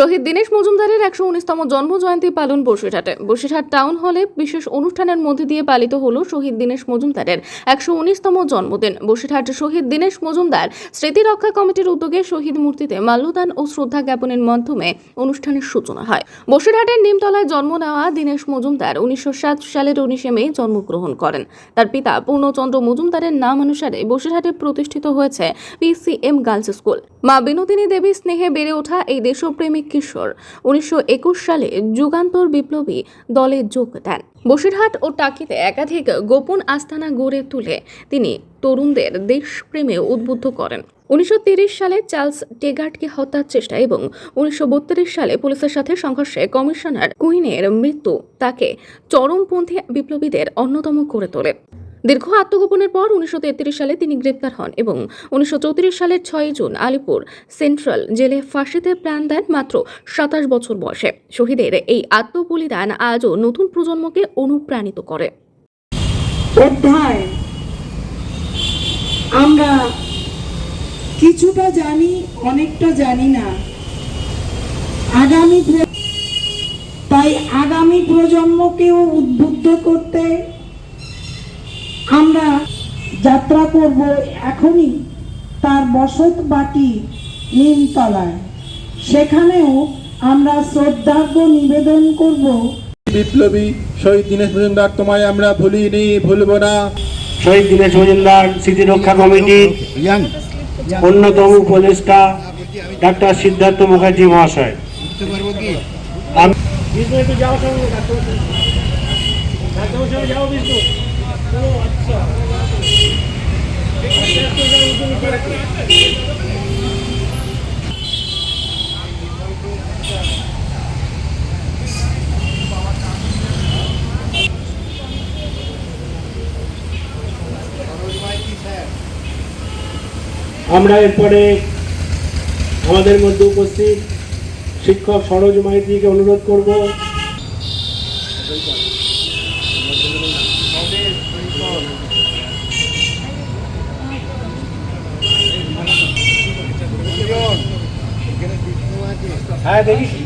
শহীদ দীনেশ মজুমদারের একশো উনিশতম জন্ম জয়ন্তী পালন বসিরহাটে বসিরহাট টাউন হলে বিশেষ অনুষ্ঠানের মধ্যে দিয়ে পালিত হলো শহীদ দীনেশ মজুমদারের একশো উনিশতম জন্মদিন। বসিরহাট শহীদ দীনেশ মজুমদার স্মৃতি রক্ষা কমিটির উদ্যোগে শহীদ মূর্তিতে মাল্যদান ও শ্রদ্ধা জ্ঞাপনের মাধ্যমে অনুষ্ঠানের সূচনা হয়। বসিরহাটের নিমতলায় জন্ম নেওয়া দীনেশ মজুমদার উনিশশো সাত সালের উনিশে মে জন্মগ্রহণ করেন। তার পিতা পূর্ণচন্দ্র মজুমদারের নাম অনুসারে বসিরহাটে প্রতিষ্ঠিত হয়েছে পিসিএম গার্লস স্কুল। মা বিনোদিনী দেবী স্নেহে বেড়ে ওঠা এই দেশপ্রেমিক কিশোর। উনিশশো একুশ সালে যুগান্তর বিপ্লবী দলে যোগ দেন। বসিরহাট ও টাকিতে একাধিক গোপন আস্তানা গড়ে তুলে তিনি তরুণদের দেশপ্রেমে উদ্বুদ্ধ করেন। উনিশশো সালে চার্লস টেগার্টকে হত্যার চেষ্টা এবং উনিশশো সালে পুলিশের সাথে সংঘর্ষে কমিশনার কুইনের মৃত্যু তাকে চরমপন্থী বিপ্লবীদের অন্যতম করে তোলে। দীর্ঘ আত্মগোপনের পর উনিশশো সালে তিনি গ্রেপ্তার হন এবং উনিশশো চৌত্রিশ সালের ছয় জুন আলিপুর সেন্ট্রাল জেলে ফাঁসিতে প্রাণ দেন মাত্র সাতাশ বছর বয়সে। শহীদের এই আত্মবলিদান আজও নতুন প্রজন্মকে অনুপ্রাণিত করে। আমরা কিছুটা জানি, অনেকটা জানি না। আগামী তাই আগামী প্রজন্মকেও উদ্বুদ্ধ করতে যাত্রা করব এখনই তার বসত বাটি নিমতলায়। সেখানেও আমরা শ্রদ্ধার্ঘ নিবেদন করব। বিপ্লবী শহীদ দীনেশ মজুমদার তোমায় আমরা ভুলিনি ভুলব না। শহীদ দীনেশ মজুমদার স্মৃতি রক্ষা কমিটির অন্যতম উপদেষ্টা ডাক্তার সিদ্ধার্থ মুখার্জি মহাশয়। বিষ্ণু একটু যাও সঙ্গে যাও বিষ্ণু। আচ্ছা। আমরা এরপরে আমাদের মধ্যে উপস্থিত শিক্ষক সরোজ মাইতিকে অনুরোধ করব। হ্যাঁ দেখি